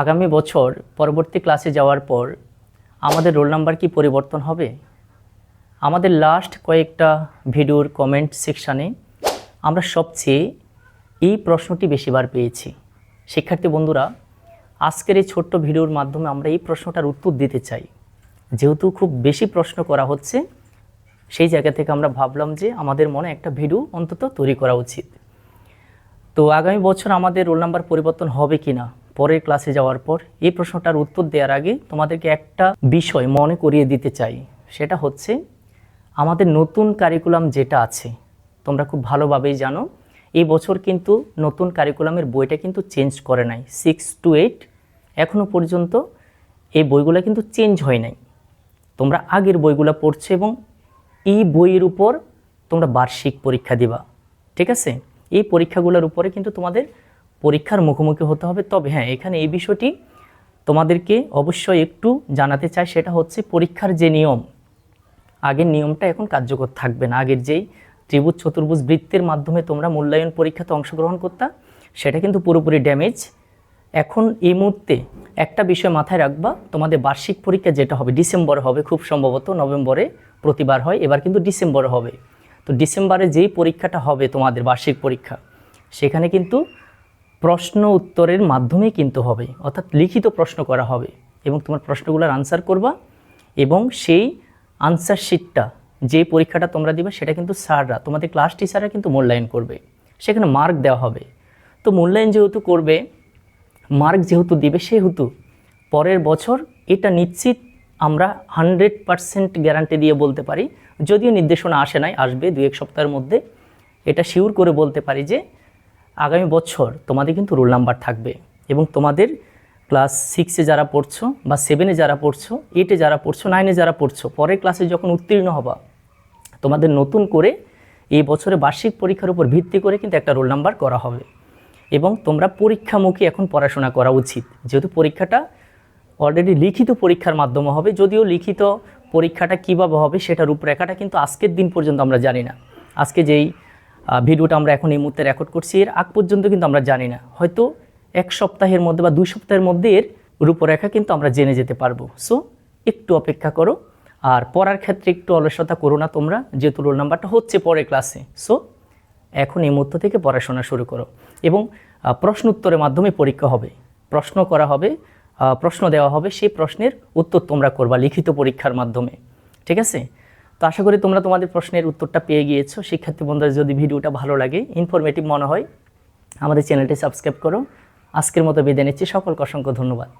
আগামী বছর পরবর্তী ক্লাসে যাওয়ার পর আমাদের রোল নাম্বার কি পরিবর্তন হবে? আমাদের লাস্ট কয়েকটা ভিডিওর কমেন্ট সেকশানে আমরা সবচেয়ে এই প্রশ্নটি বেশিবার পেয়েছি। শিক্ষার্থী বন্ধুরা, আজকের এই ছোট্ট ভিডিওর মাধ্যমে আমরা এই প্রশ্নটার উত্তর দিতে চাই। যেহেতু খুব বেশি প্রশ্ন করা হচ্ছে, সেই জায়গা থেকে আমরা ভাবলাম যে আমাদের মনে একটা ভিডিও অন্তত তৈরি করা উচিত। তো আগামী বছর আমাদের রোল নাম্বার পরিবর্তন হবে কি না পরের ক্লাসে যাওয়ার পর এই প্রশ্নটার উত্তর দেওয়ার আগে তোমাদেরকে একটা বিষয় মনে করিয়ে দিতে চাই। সেটা হচ্ছে, আমাদের নতুন কারিকুলাম যেটা আছে, তোমরা খুব ভালোভাবেই জানো, এই বছর কিন্তু নতুন কারিকুলামের বইটা কিন্তু চেঞ্জ করে নাই। সিক্স টু এইট এখনও পর্যন্ত এই বইগুলো কিন্তু চেঞ্জ হয় নাই। তোমরা আগের বইগুলো পড়ছো এবং এই বইয়ের উপর তোমরা বার্ষিক পরীক্ষা দিবা, ঠিক আছে? এই পরীক্ষাগুলোর উপরে কিন্তু তোমাদের পরীক্ষার মুখোমুখি হতে হবে। তবে হ্যাঁ এখানে এই বিষয়টি তোমাদেরকে অবশ্যই একটু জানাতে চাই, সেটা হচ্ছে পরীক্ষার যে নিয়ম, আগের নিয়মটা এখন কার্যকর থাকবে না। আগের যেই ত্রিভুজ, চতুর্ভুজ বৃত্তের মাধ্যমে তোমরা মূল্যায়ন পরীক্ষাতে অংশগ্রহণ করতা, সেটা কিন্তু পুরোপুরি ড্যামেজ এখন এই মুহূর্তে একটা বিষয় মাথায় রাখবা, তোমাদের বার্ষিক পরীক্ষা যেটা হবে, ডিসেম্বরে হবে খুব সম্ভবত, নভেম্বরে প্রতিবার হয়, এবার কিন্তু ডিসেম্বরে হবে। তো ডিসেম্বরে যেই পরীক্ষাটা হবে তোমাদের বার্ষিক পরীক্ষা, সেখানে কিন্তু প্রশ্ন উত্তরের মাধ্যমেই কিন্তু হবে। অর্থাৎ লিখিত প্রশ্ন করা হবে এবং তোমার প্রশ্নগুলোর আনসার করবা এবং সেই আনসার শিটটা যে পরীক্ষাটা তোমরা দিবে সেটা কিন্তু স্যাররা, তোমাদের ক্লাস টিচাররা কিন্তু মূল্যায়ন করবে। সেখানে মার্ক দেওয়া হবে। তো মূল্যায়ন যেহেতু করবে মার্ক যেহেতু দিবে সেহেতু পরের বছর এটা নিশ্চিত আমরা হান্ড্রেড পারসেন্ট গ্যারান্টি দিয়ে বলতে পারি। যদিও নির্দেশনা আসে নাই, আসবে দু এক সপ্তাহের মধ্যে। এটা শিওর করে বলতে পারি যে আগামী বছর তোমাদের কিন্তু রোল নাম্বার থাকবে এবং তোমাদের ক্লাস সিক্সে যারা পড়ছো বা সেভেনে যারা পড়ছো এইটে যারা পড়ছো নাইনে যারা পড়ছো, পরের ক্লাসে যখন উত্তীর্ণ হবা, তোমাদের নতুন করে এই বছরে বার্ষিক পরীক্ষার উপর ভিত্তি করে কিন্তু একটা রোল নাম্বার করা হবে এবং তোমরা পরীক্ষামুখী এখন পড়াশোনা করা উচিত। যেহেতু পরীক্ষাটা অলরেডি লিখিত পরীক্ষার মাধ্যমে হবে, যদিও লিখিত পরীক্ষাটা কীভাবে হবে সেটা রূপরেখাটা কিন্তু আজকের দিন পর্যন্ত আমরা জানি না। আজকে যেই ভিডিওটা আমরা এখন এই মুহূর্তে রেকর্ড করছি। এর আগ পর্যন্ত কিন্তু আমরা জানি না। হয়তো এক সপ্তাহের মধ্যে বা দুই সপ্তাহের মধ্যে এর রূপরেখা কিন্তু আমরা জেনে যেতে পারব। সো একটু অপেক্ষা করো। আর পড়ার ক্ষেত্রে একটু অলসতা করো না তোমরা, যেহেতু রোল নাম্বারটা হচ্ছে পরের ক্লাসে সো এখন এই মুহূর্ত থেকে পড়াশোনা শুরু করো। এবং প্রশ্ন উত্তরের মাধ্যমে পরীক্ষা হবে। প্রশ্ন করা হবে প্রশ্ন দেওয়া হবে, সেই প্রশ্নের উত্তর তোমরা করবা লিখিত পরীক্ষার মাধ্যমে। ঠিক আছে? তো আশা করি তোমরা তোমাদের প্রশ্নের উত্তরটা পেয়ে গিয়েছো। শিক্ষার্থী বন্ধুরা, যদি ভিডিওটা ভালো লাগে ইনফরমেটিভ মনে হয়, আমাদের চ্যানেলটি সাবস্ক্রাইব করো। আজকের মতো বিদায় নিচ্ছি। সকলকে অসংখ্য ধন্যবাদ।